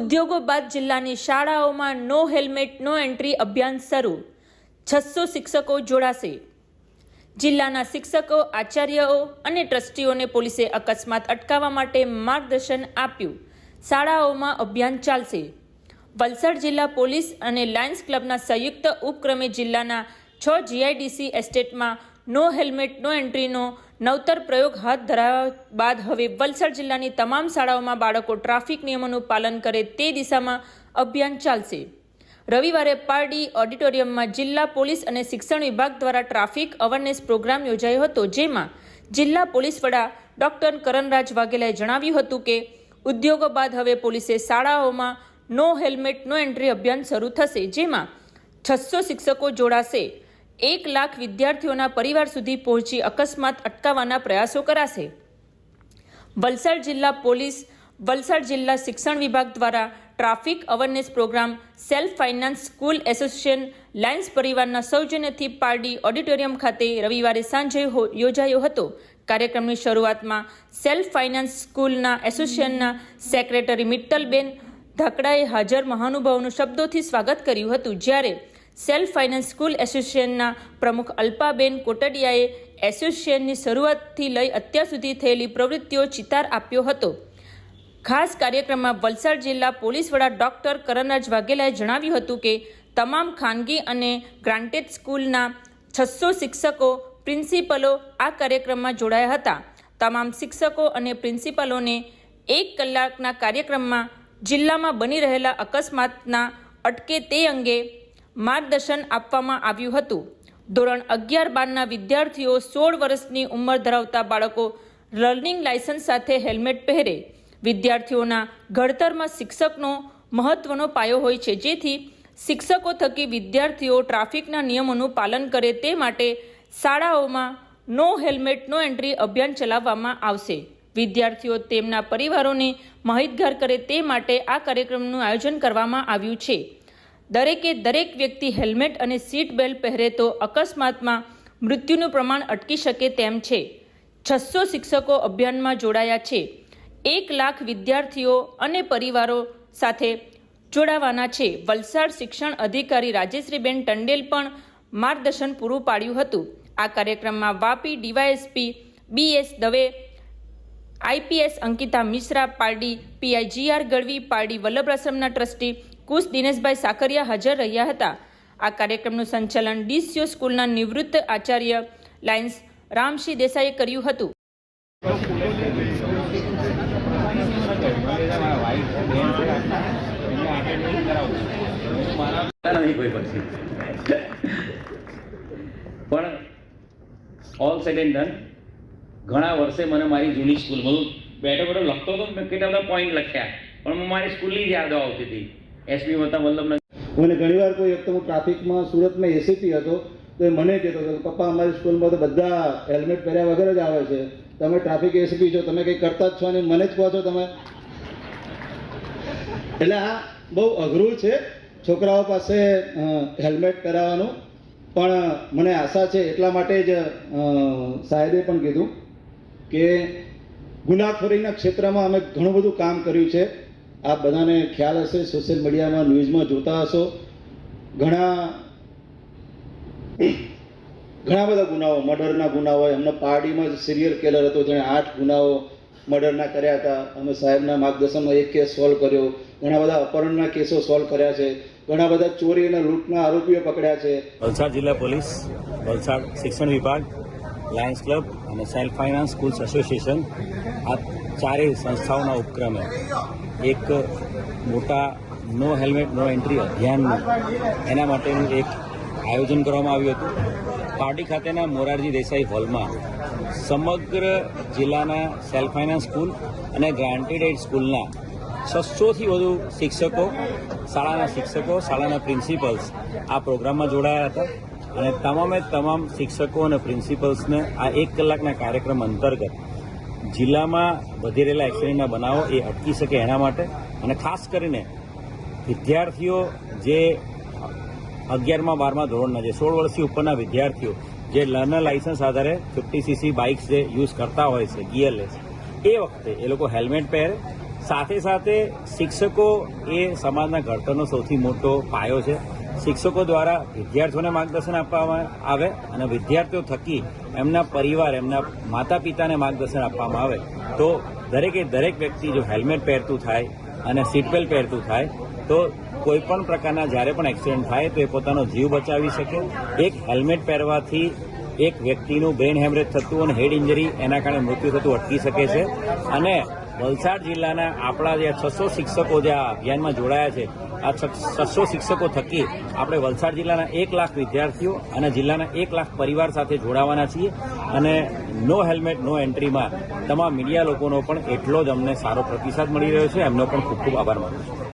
ઉદ્યોગો બાદ જિલ્લાની શાળાઓમાં નો હેલ્મેટ, નો એન્ટ્રી અભિયાન શરૂ. છસો શિક્ષકો જોડાશે. જિલ્લાના શિક્ષકો, આચાર્યઓ અને ટ્રસ્ટીઓને પોલીસે અકસ્માત અટકાવવા માટે માર્ગદર્શન આપ્યું. શાળાઓમાં અભિયાન ચાલશે. વલસાડ જિલ્લા પોલીસ અને લાયન્સ ક્લબના સંયુક્ત ઉપક્રમે જિલ્લાના છ જીઆઈડીસી એસ્ટેટમાં નો હેલ્મેટ, નો એન્ટ્રીનો નવતર પ્રયોગ હાથ ધરાવ્યા બાદ હવે વલસાડ જિલ્લાની તમામ શાળાઓમાં બાળકો ટ્રાફિક નિયમોનું પાલન કરે તે દિશામાં અભિયાન ચાલશે. રવિવારે પારડી ઓડિટોરિયમમાં જિલ્લા પોલીસ અને શિક્ષણ વિભાગ દ્વારા ટ્રાફિક અવેરનેસ પ્રોગ્રામ યોજાયો હતો, જેમાં જિલ્લા પોલીસ વડા ડોક્ટર કરણરાજ વાઘેલાએ જણાવ્યું હતું કે, ઉદ્યોગો બાદ હવે પોલીસે શાળાઓમાં નો હેલ્મેટ, નો એન્ટ્રી અભિયાન શરૂ થશે, જેમાં છસો શિક્ષકો જોડાશે. એક લાખ વિદ્યાર્થીઓના પરિવાર સુધી પહોંચી અકસ્માત અટકાવવાના પ્રયાસો કરાશે. વલસાડ જિલ્લા પોલીસ, વલસાડ જિલ્લા શિક્ષણ વિભાગ દ્વારા traffic awareness programme self finance school association lions પરિવારના સૌજન્યથી પારડી ઓડિટોરિયમ ખાતે રવિવારે સાંજે યોજાયો હતો. કાર્યક્રમની શરૂઆતમાં સેલ્ફ ફાઇનાન્સ સ્કૂલના એસોસિએશનના સેક્રેટરી મિત્તલબેન ધાકડાએ હાજર મહાનુભાવોનું શબ્દોથી સ્વાગત કર્યું હતું. જ્યારે સેલ્ફ ફાઇનાન્સ સ્કૂલ એસોસિએશનના પ્રમુખ અલ્પાબેન કોટડિયાએ એસોસિએશનની શરૂઆતથી લઈ અત્યાર સુધી થયેલી પ્રવૃત્તિઓ ચિતાર આપ્યો હતો. ખાસ કાર્યક્રમમાં વલસાડ જિલ્લા પોલીસ વડા ડોક્ટર કરણરાજ વાઘેલાએ જણાવ્યું હતું કે, તમામ ખાનગી અને ગ્રાન્ટેડ સ્કૂલના છસો શિક્ષકો, પ્રિન્સિપલો આ કાર્યક્રમમાં જોડાયા હતા. તમામ શિક્ષકો અને પ્રિન્સિપલોને એક કલાકના કાર્યક્રમમાં જિલ્લામાં બની રહેલા અકસ્માતના અટકે તે અંગે માર્ગદર્શન આપવામાં આવ્યું હતું. ધોરણ અગિયાર બારના વિદ્યાર્થીઓ સોળ વર્ષની ઉંમર ધરાવતા બાળકો લર્નિંગ લાયસન્સ સાથે હેલ્મેટ પહેરે. વિદ્યાર્થીઓના ઘડતરમાં શિક્ષકનો મહત્વનો પાયો હોય છે. જેથી શિક્ષકો થકી વિદ્યાર્થીઓ ટ્રાફિકના નિયમોનું પાલન કરે તે માટે શાળાઓમાં નો હેલ્મેટ, નો એન્ટ્રી અભિયાન ચલાવવામાં આવશે. વિદ્યાર્થીઓ તેમના પરિવારોને માહિતગાર કરે તે માટે આ કાર્યક્રમનું આયોજન કરવામાં આવ્યું છે. દરેકે દરેક વ્યક્તિ હેલ્મેટ અને સીટ બેલ્ટ પહેરે તો અકસ્માતમાં મૃત્યુનું પ્રમાણ અટકી શકે તેમ છે. છસો શિક્ષકો અભિયાનમાં જોડાયા છે. એક લાખ વિદ્યાર્થીઓ અને પરિવારો સાથે જોડાવાના છે. વલસાડ શિક્ષણ અધિકારી રાજેશ્રીબેન ટંડેલ પણ માર્ગદર્શન પૂરું પાડ્યું હતું. આ કાર્યક્રમમાં Vapi DYSP BS Dave IPS Ankita Mishra, Pardi PI GR Gadhvi, Pardi વલ્લભરાશ્રમના trustee Kush Dineshbhai Sakariya હાજર રહ્યા હતા. આ કાર્યક્રમનું સંચાલન ડીસીઓ સ્કૂલના નિવૃત્ત આચાર્ય લાયન્સ રામસિંહ દેસાઈએ કર્યું હતું. પણ ઓલ એન્ડ ડન ઘણા વર્ષે મને મારી જૂની સ્કૂલ બધું બેઠો બેઠો લખતો હતો મેં કેટલા બધા પોઈન્ટ લખ્યા, પણ હું મારી સ્કૂલની જ યાદો આવતી હતી. એસપી વત્તા વલ્લભનગર મને ઘણીવાર કોઈ વખતે હું ટ્રાફિકમાં સુરતમાં એસીપી હતો, તો એ મને કહેતો હતો પપ્પા, અમારી સ્કૂલમાં તો બધા હેલ્મેટ પહેર્યા વગર જ આવે છે. તમે ટ્રાફિક એસીપી છો, તમે કંઈ કરતા જ છો અને મને જ કહો છો તમે. એટલે આ બહુ અઘરું છે છોકરાઓ પાસે હેલ્મેટ પહેરાવવાનું, પણ મને આશા છે એટલા માટે જ સાહેબે પણ કીધું કે ગુનાખોરીના ક્ષેત્રમાં અમે ઘણું બધું કામ કર્યું છે. આપ બધાને ખ્યાલ હશે સોશિયલ મીડિયામાં ન્યૂઝમાં જોતા હશો. ઘણા ઘણા બધા ગુનાઓ, મર્ડરના ગુનાઓ એમના પાર્ટીમાં સિરિયલ કિલર હતો, જેણે આઠ ગુનાઓ મર્ડરના કર્યા હતા. અમે સાહેબના માર્ગદર્શનમાં એક કેસ સોલ્વ કર્યો. ઘણા બધા અપહરણના કેસો સોલ્વ કર્યા છે. ઘણા બધા ચોરી અને લૂંટના આરોપીઓ પકડ્યા છે. વલસાડ જિલ્લા પોલીસ, વલસાડ શિક્ષણ વિભાગ લાયન્સ ક્લબ અને સેલ્ફ ફાઇનાન્સ સ્કૂલ્સ એસોસિએશન આ ચારેય સંસ્થાઓના ઉપક્રમે એક મોટા નો હેલ્મેટ, નો એન્ટ્રી અભિયાનનું એના માટેનું એક આયોજન કરવામાં આવ્યું હતું. પાર્ટી ખાતેના મોરારજી દેસાઈ હોલમાં સમગ્ર જિલ્લાના સેલ્ફ ફાઇનાન્સ સ્કૂલ અને ગ્રાન્ટેડ એડ સ્કૂલના છસોથી વધુ શિક્ષકો, શાળાના શિક્ષકો, શાળાના પ્રિન્સિપલ્સ આ પ્રોગ્રામમાં જોડાયા હતા. અને તમામે તમામ શિક્ષકો અને પ્રિન્સિપલ્સને આ એક કલાકના કાર્યક્રમ અંતર્ગત જિલ્લામાં વધી રહેલા એક્સિડન્ટના બનાવો એ અટકી શકે એના માટે અને ખાસ કરીને વિદ્યાર્થીઓ જે અગિયારમાં બારમા ધોરણના જે સોળ વર્ષથી ઉપરના વિદ્યાર્થીઓ જે લર્નર લાયસન્સ આધારે ફિફ્ટી સીસી બાઇક્સ જે યુઝ કરતા હોય છે ગિયરલેસ એ વખતે એ લોકો હેલ્મેટ પહેરે. સાથે સાથે શિક્ષકો એ સમાજના ઘડતરનો સૌથી મોટો પાયો છે. શિક્ષકો દ્વારા વિદ્યાર્થીઓને માર્ગદર્શન આપવામાં આવે અને વિદ્યાર્થીઓ થકી એમના પરિવાર, એમના માતા પિતાને માર્ગદર્શન આપવામાં આવે, તો દરેકે દરેક વ્યક્તિ જો હેલ્મેટ પહેરતું થાય અને સીટ બેલ્ટ પહેરતું થાય, તો કોઈ પણ પ્રકારના જ્યારે પણ એક્સિડન્ટ થાય, તો એ પોતાનો જીવ બચાવી શકે. એક હેલ્મેટ પહેરવાથી એક વ્યક્તિનું બ્રેન હેમરેજ થતું અને હેડ ઇન્જરી એના કારણે મૃત્યુ થતું અટકી શકે છે. અને વલસાડ જિલ્લાના આપણા જે છસો શિક્ષકો જે આ અભિયાનમાં જોડાયા છે આ છસો શિક્ષકો થકી આપણે વલસાડ જિલ્લાના એક લાખ વિદ્યાર્થીઓ અને જિલ્લાના એક લાખ પરિવાર સાથે જોડાવાના છીએ અને નો હેલ્મેટ, નો એન્ટ્રીમાં તમામ મીડિયા લોકોનો પણ એટલો જ અમને સારો પ્રતિસાદ મળી રહ્યો છે. એમનો પણ ખૂબ ખૂબ આભાર માનું છું.